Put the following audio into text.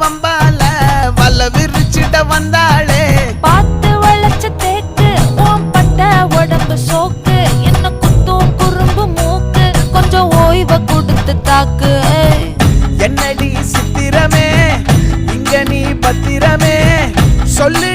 வம்பால வல விரிச்சிட வந்தாளே. பார்த்து வளைச்ச தேக்கு பட்ட உடம்பு சோக்கு. என்ன குத்தும் குறும்பு மூக்கு கொஞ்சம் ஓய்வை கொடுத்து தாக்கு. என்னடி சித்திரமே இங்க நீ பத்திரமே. சொல்லுடி